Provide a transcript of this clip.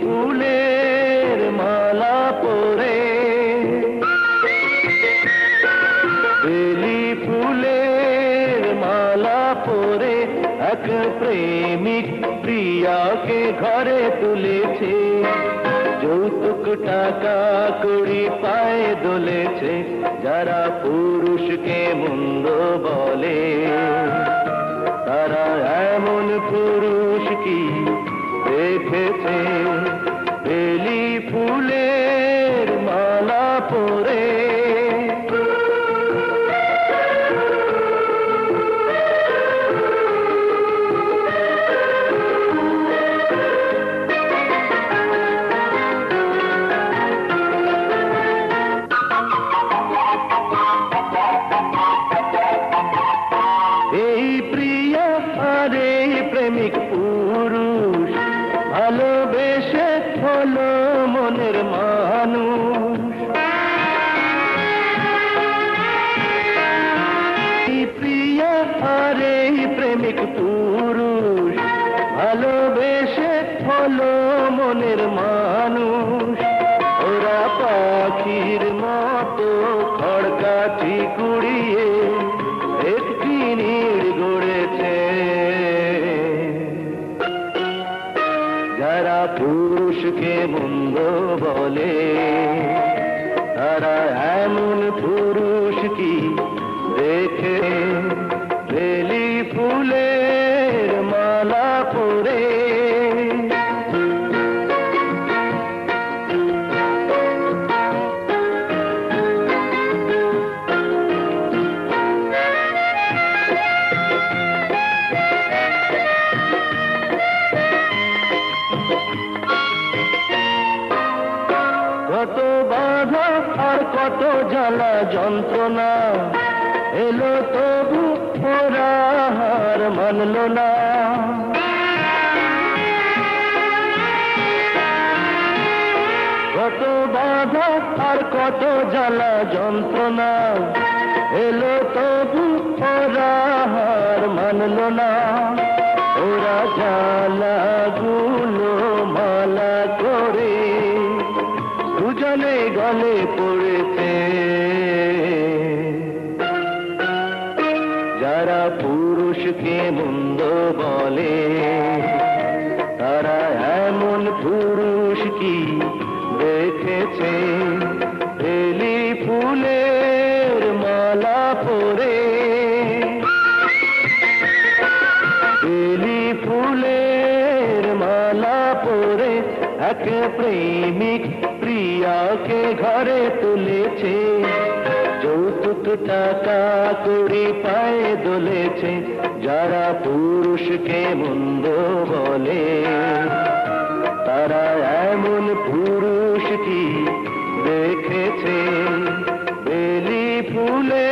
ফুলের মালা পরে। বেলি ফুলের মালা পরে এক প্রেমিক প্রিয়াকে ঘরে তুলেছে। যৌতুক টাকা কুড়ি পায়ে দোলেছে, যারা পুরুষকে মন্দ বলে। তারা এমন পুরুষ কি? দেখেছে বেলি ফুলের মালা পরে। প্রেমিক পুরুষ, ভালোবেসে হলো মনের মানুষ। ওরা পাখির মতো খড়কাঠি কুড়িয়ে একটি নীড় গড়েছে। যারা পুরুষকে মন্দ বলে, তারা এমন পুরুষ কি দেখে? বেলি ফুলের বাধা আর কত জ্বালা যন্ত্রণা। এলো তবু ওরা হার মানল না। কত বাধা আর কত জ্বালা যন্ত্রণা। এলো তবু ওরা হার মানল না। ওরা জ্বালাগুলো মালা দুজনে গলে পড়েছে। যারা পুরুষকে মন্দ বলে, তারা এমন পুরুষ কি দেখেছে? বেলি ফুলের মালা পরে। ফুলের মালা পরে এক প্রেমিক প্রিয়াকে ঘরে তুলেছে, যৌতুক টাকা কড়ি পায়ে দলেছে, যারা পুরুষকে বন্ধ বলে। তারা এমন পুরুষ কি দেখেছে? বেলি ফুলে